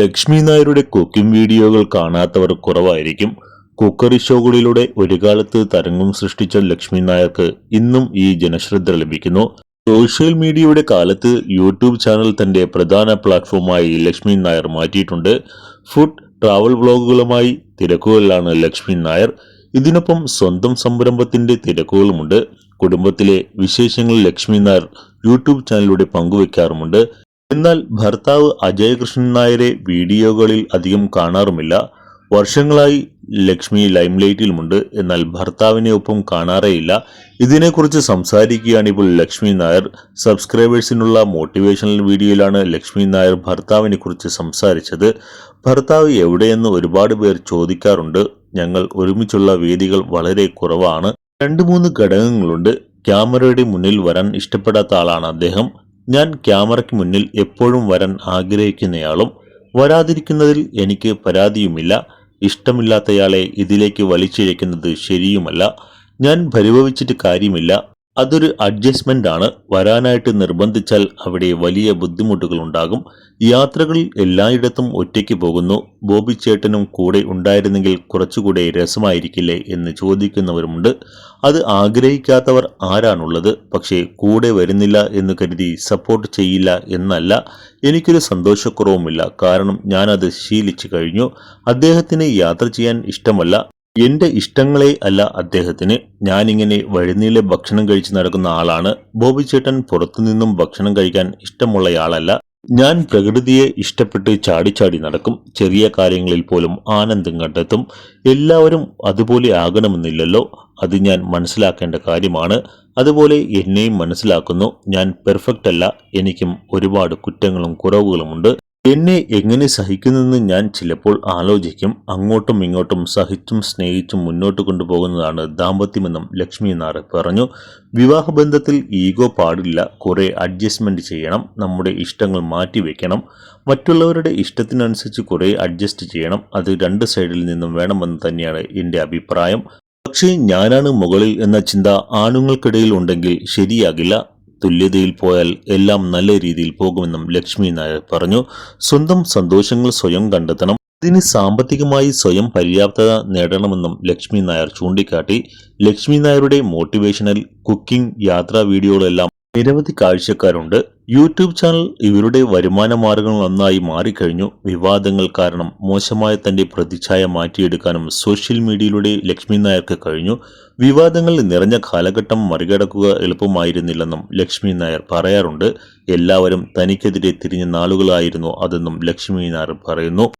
ലക്ഷ്മി നായരുടെ കുക്കിംഗ് വീഡിയോകൾ കാണാത്തവർ കുറവായിരിക്കും. കുക്കറി ഷോകളിലൂടെ ഒരു കാലത്ത് തരംഗം സൃഷ്ടിച്ച ലക്ഷ്മി നായർക്ക് ഇന്നും ഈ ജനശ്രദ്ധ ലഭിക്കുന്നു. സോഷ്യൽ മീഡിയയുടെ കാലത്ത് യൂട്യൂബ് ചാനൽ തന്റെ പ്രധാന പ്ലാറ്റ്ഫോമായി ലക്ഷ്മി നായർ മാറ്റിയിട്ടുണ്ട്. ഫുഡ് ട്രാവൽ വ്ളോഗുകളുമായി തിരക്കുകളിലാണ് ലക്ഷ്മി നായർ. ഇതിനൊപ്പം സ്വന്തം സംരംഭത്തിന്റെ തിരക്കുകളുമുണ്ട്. കുടുംബത്തിലെ വിശേഷങ്ങൾ ലക്ഷ്മി നായർ യൂട്യൂബ് ചാനലിലൂടെ പങ്കുവെക്കാറുമുണ്ട്. എന്നാൽ ഭർത്താവ് അജയകൃഷ്ണൻ നായരെ വീഡിയോകളിൽ അധികം കാണാറുമില്ല. വർഷങ്ങളായി ലക്ഷ്മി ലൈംലൈറ്റിലുമുണ്ട്. എന്നാൽ ഭർത്താവിനെ ഒപ്പം കാണാറേയില്ല. ഇതിനെക്കുറിച്ച് സംസാരിക്കുകയാണ് ഇപ്പോൾ ലക്ഷ്മി നായർ. സബ്സ്ക്രൈബേഴ്സിനുള്ള മോട്ടിവേഷണൽ വീഡിയോയിലാണ് ലക്ഷ്മി നായർ ഭർത്താവിനെ കുറിച്ച് സംസാരിച്ചത്. ഭർത്താവ് എവിടെയെന്ന് ഒരുപാട് പേർ ചോദിക്കാറുണ്ട്. ഞങ്ങൾ ഒരുമിച്ചുള്ള വേദികൾ വളരെ കുറവാണ്. രണ്ട് മൂന്ന് ഘടകങ്ങളുണ്ട്. ക്യാമറയുടെ മുന്നിൽ വരാൻ ഇഷ്ടപ്പെടാത്ത ആളാണ് അദ്ദേഹം. ഞാൻ ക്യാമറയ്ക്ക് മുന്നിൽ എപ്പോഴും വരാൻ ആഗ്രഹിക്കുന്നയാളും വരാതിരിക്കുന്നതിൽ എനിക്ക് പരാതിയുമില്ല. ഇഷ്ടമില്ലാത്തയാളെ ഇതിലേക്ക് വലിച്ചിഴയ്ക്കുന്നത് ശരിയുമല്ല. ഞാൻ പരിഭവിച്ചിട്ട് കാര്യമില്ല. അതൊരു അഡ്ജസ്റ്റ്മെന്റ് ആണ്. വരാനായിട്ട് നിർബന്ധിച്ചാൽ അവിടെ വലിയ ബുദ്ധിമുട്ടുകൾ ഉണ്ടാകും. യാത്രകളിൽ എല്ലായിടത്തും ഒറ്റയ്ക്ക് പോകുന്നു. ബോബി ചേട്ടനും കൂടെ ഉണ്ടായിരുന്നെങ്കിൽ കുറച്ചുകൂടെ രസമായിരിക്കില്ലേ എന്ന് ചോദിക്കുന്നവരുമുണ്ട്. അത് ആഗ്രഹിക്കാത്തവർ ആരാണുള്ളത്? പക്ഷേ കൂടെ വരുന്നില്ല എന്ന് കരുതി സപ്പോർട്ട് ചെയ്യില്ല എന്നല്ല. എനിക്കൊരു സന്തോഷക്കുറവുമില്ല. കാരണം ഞാനത് ശീലിച്ചു കഴിഞ്ഞു. അദ്ദേഹത്തിന് യാത്ര ചെയ്യാൻ ഇഷ്ടമല്ല. എന്റെ ഇഷ്ടങ്ങളെ അല്ല അദ്ദേഹത്തിന്. ഞാനിങ്ങനെ വഴിനീളെ ഭക്ഷണം കഴിച്ച് നടക്കുന്ന ആളാണ്. ബോബി ചേട്ടൻ പുറത്തുനിന്നും ഭക്ഷണം കഴിക്കാൻ ഇഷ്ടമുള്ളയാളല്ല ഞാൻ പ്രകൃതിയെ ഇഷ്ടപ്പെട്ട് ചാടിച്ചാടി നടക്കും. ചെറിയ കാര്യങ്ങളിൽ പോലും ആനന്ദം കണ്ടെത്തും. എല്ലാവരും അതുപോലെ ആകണമെന്നില്ലല്ലോ. അത് ഞാൻ മനസ്സിലാക്കേണ്ട കാര്യമാണ്. അതുപോലെ എന്നെയും മനസ്സിലാക്കുന്നു. ഞാൻ പെർഫെക്റ്റ് അല്ല എനിക്കും ഒരുപാട് കുറ്റങ്ങളും കുറവുകളുമുണ്ട്. എന്നെ എങ്ങനെ സഹിക്കുന്നെന്ന് ഞാൻ ചിലപ്പോൾ ആലോചിക്കും. അങ്ങോട്ടും ഇങ്ങോട്ടും സഹിച്ചും സ്നേഹിച്ചും മുന്നോട്ട് കൊണ്ടുപോകുന്നതാണ് ദാമ്പത്യമെന്നും ലക്ഷ്മി നായർ പറഞ്ഞു. വിവാഹബന്ധത്തിൽ ഈഗോ പാടില്ല. കുറേ അഡ്ജസ്റ്റ്മെന്റ് ചെയ്യണം. നമ്മുടെ ഇഷ്ടങ്ങൾ മാറ്റിവെക്കണം മറ്റുള്ളവരുടെ ഇഷ്ടത്തിനനുസരിച്ച് കുറേ അഡ്ജസ്റ്റ് ചെയ്യണം. അത് രണ്ട് സൈഡിൽ നിന്നും വേണമെന്ന് തന്നെയാണ് എന്റെ അഭിപ്രായം. പക്ഷേ ഞാനാണ് മുകളിൽ എന്ന ചിന്ത ആണുങ്ങൾക്കിടയിൽ ഉണ്ടെങ്കിൽ ശരിയാകില്ല. തുല്യതയിൽ പോയാൽ എല്ലാം നല്ല രീതിയിൽ പോകുമെന്നും ലക്ഷ്മി നായർ പറഞ്ഞു. സ്വന്തം സന്തോഷങ്ങൾ സ്വയം കണ്ടെത്തണം. ഇതിന് സാമ്പത്തികമായി സ്വയം പര്യാപ്തത നേടണമെന്നും ലക്ഷ്മി നായർ ചൂണ്ടിക്കാട്ടി. ലക്ഷ്മി നായരുടെ മോട്ടിവേഷണൽ കുക്കിംഗ് യാത്രാ വീഡിയോകളെല്ലാം നിരവധി കാഴ്ചക്കാരുണ്ട്. യൂട്യൂബ് ചാനൽ ഇവരുടെ വരുമാന മാർഗങ്ങൾ നന്നായി മാറിക്കഴിഞ്ഞു. വിവാദങ്ങൾ കാരണം മോശമായ തന്റെ പ്രതിച്ഛായ മാറ്റിയെടുക്കാനും സോഷ്യൽ മീഡിയയിലൂടെ ലക്ഷ്മി നായർക്ക് കഴിഞ്ഞു. വിവാദങ്ങൾ നിറഞ്ഞ കാലഘട്ടം മറികടക്കുക എളുപ്പമായിരുന്നില്ലെന്നും ലക്ഷ്മി നായർ പറയാറുണ്ട്. എല്ലാവരും തനിക്കെതിരെ തിരിഞ്ഞ നാളുകളായിരുന്നു അതെന്നും ലക്ഷ്മി നായർ പറയുന്നു.